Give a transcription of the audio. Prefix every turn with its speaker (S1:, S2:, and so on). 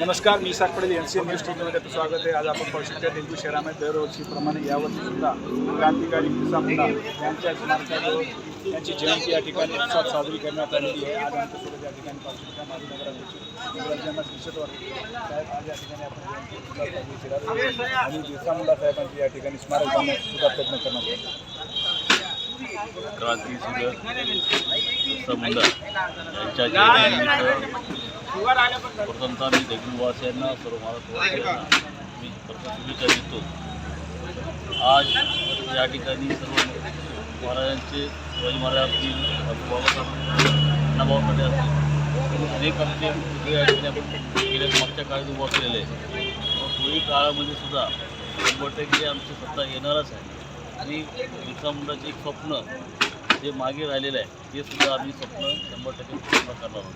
S1: नमस्कार मी Isak N C N news टीव्हीमध्ये आपलं स्वागत आहे. आज आपण पाहू शकता दिल्ली शहरामध्ये दरवर्षीप्रमाणे यावर्षी सुद्धा क्रांतिकारी बिरसा मुंडा यांच्या स्मारकावर त्यांची जयंती या ठिकाणी उत्सवात साजरी करण्यात आलेली आहे. आज आमच्यासोबत या ठिकाणी पाहू शकता माजी नगराध्यक्ष इंग्रजांना शिक्षक साहेब. आज या ठिकाणी आपण जयंती आणि बिरसा मुंडा साहेबांची या ठिकाणी स्मारक बांधण्याचा सुद्धा प्रयत्न करण्यात
S2: क्रांतीसूर्य बिरसा मुंडा यांच्या जयंतीनिमित्त प्रथमतः मी देगलूरवासियांना सर्व महाराष्ट्रवासियांना मी प्रथम शुभेच्छा देतो आज या ठिकाणी सर्व महाराजांचे शिवाजी महाराज असतील. बाबासाहेब साठे असतील अनेक आमचे पुतळे या ठिकाणी आपण गेल्या मागच्या काळात उभा केलेले आहे. पुढील काळामध्ये सुद्धा शंभर टक्के आमची सत्ता येणारच आहे. आणि बिरसा मुंडाचे एक स्वप्न जे मागे राहिलेलं आहे ते सुद्धा आम्ही स्वप्न शंभर टक्के पूर्ण करणार आहोत.